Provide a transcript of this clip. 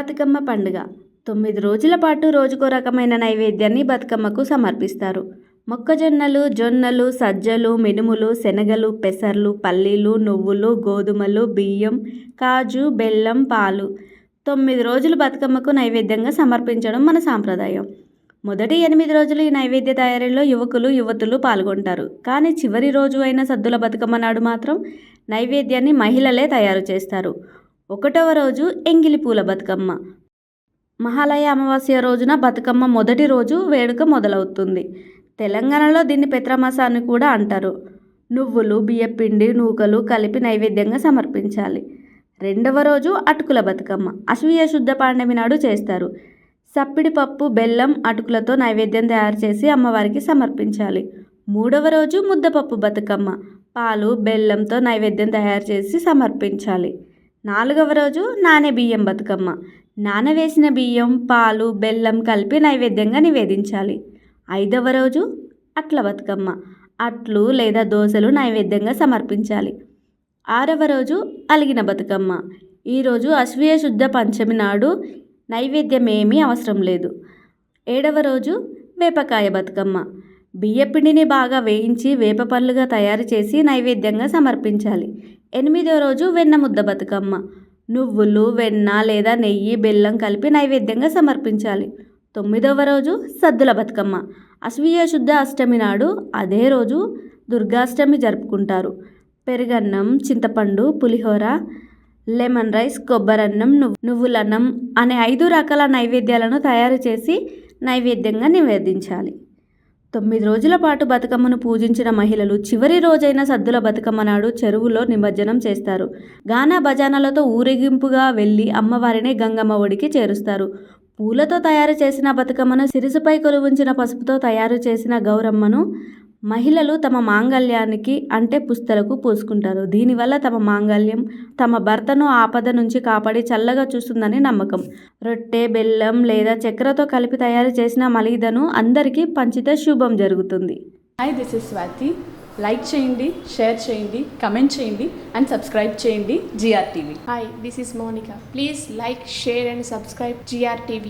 బతుకమ్మ పండుగ. తొమ్మిది రోజుల పాటు రోజుకో రకమైన నైవేద్యాన్ని బతుకమ్మకు సమర్పిస్తారు. మొక్కజొన్నలు జొన్నలు సజ్జలు మినుములు శనగలు పెసర్లు పల్లీలు నువ్వులు గోధుమలు బియ్యం కాజు బెల్లం పాలు. తొమ్మిది రోజులు బతుకమ్మకు నైవేద్యంగా సమర్పించడం మన సాంప్రదాయం. మొదటి ఎనిమిది రోజులు ఈ నైవేద్య తయారీలో యువకులు యువతులు పాల్గొంటారు. కానీ చివరి రోజు అయిన సద్దుల బతుకమ్మ నాడు మాత్రం నైవేద్యాన్ని మహిళలే తయారు చేస్తారు. ఒకటవ రోజు ఎంగిలి పూల బతుకమ్మ. మహాలయ అమావాస్య రోజున బతుకమ్మ మొదటి రోజు వేడుక మొదలవుతుంది. తెలంగాణలో దీన్ని పెత్రమాస అని కూడా అంటారు. నువ్వులు బియ్యపిండి నూకలు కలిపి నైవేద్యంగా సమర్పించాలి. రెండవ రోజు అటుకుల బతుకమ్మ. అశ్వీయ శుద్ధ పాండమి నాడు చేస్తారు. సప్పిడి పప్పు బెల్లం అటుకులతో నైవేద్యం తయారు చేసి అమ్మవారికి సమర్పించాలి. మూడవ రోజు ముద్దపప్పు బతుకమ్మ. పాలు బెల్లంతో నైవేద్యం తయారు చేసి సమర్పించాలి. నాలుగవ రోజు నానె బియ్యం బతుకమ్మ. నానవేసిన బియ్యం పాలు బెల్లం కలిపి నైవేద్యంగా నివేదించాలి. ఐదవ రోజు అట్ల బతుకమ్మ. అట్లు లేదా దోశలు నైవేద్యంగా సమర్పించాలి. ఆరవ రోజు అలిగిన బతుకమ్మ. ఈరోజు అశ్వీయ శుద్ధ పంచమి నాడు నైవేద్యం ఏమీ అవసరం లేదు. ఏడవ రోజు వేపకాయ బతుకమ్మ. బియ్యపిండిని బాగా వేయించి వేపపళ్ళుగా తయారు చేసి నైవేద్యంగా సమర్పించాలి. ఎనిమిదవ రోజు వెన్న ముద్ద బతుకమ్మ. నువ్వులు వెన్న లేదా నెయ్యి బెల్లం కలిపి నైవేద్యంగా సమర్పించాలి. తొమ్మిదవ రోజు సద్దుల బతుకమ్మ. అశ్వీయ శుద్ధ అష్టమి నాడు అదే రోజు దుర్గాష్టమి జరుపుకుంటారు. పెరుగన్నం చింతపండు పులిహోర లెమన్ రైస్ కొబ్బరన్నం నువ్వు నువ్వులన్నం అనే ఐదు రకాల నైవేద్యాలను తయారు చేసి నైవేద్యంగా నివేదించాలి. తొమ్మిది రోజుల పాటు బతుకమ్మను పూజించిన మహిళలు చివరి రోజైన సద్దుల బతుకమ్మ నాడు చెరువులో నిమజ్జనం చేస్తారు. గానా బజానాలతో ఊరేగింపుగా వెళ్ళి అమ్మవారిని గంగమ్మ ఒడికి చేరుస్తారు. పూలతో తయారు చేసిన బతుకమ్మను సిరిసుపై కొలువుంచిన పసుపుతో తయారు చేసిన గౌరమ్మను మహిళలు తమ మాంగళ్యానికి అంటే పుస్తలకు పూసుకుంటారు. దీనివల్ల తమ మాంగళ్యం తమ భర్తను ఆపద నుంచి కాపాడి చల్లగా చూస్తుందని నమ్మకం. రొట్టె బెల్లం లేదా చక్కెరతో కలిపి తయారు చేసిన మలీదను అందరికీ పంచితే శుభం జరుగుతుంది. Hi this is Swathi like చేయండి షేర్ చేయండి కమెంట్ చేయండి అండ్ సబ్స్క్రైబ్ చేయండి GR TV Hi, this is Monica. Please like, share, and subscribe GRTV.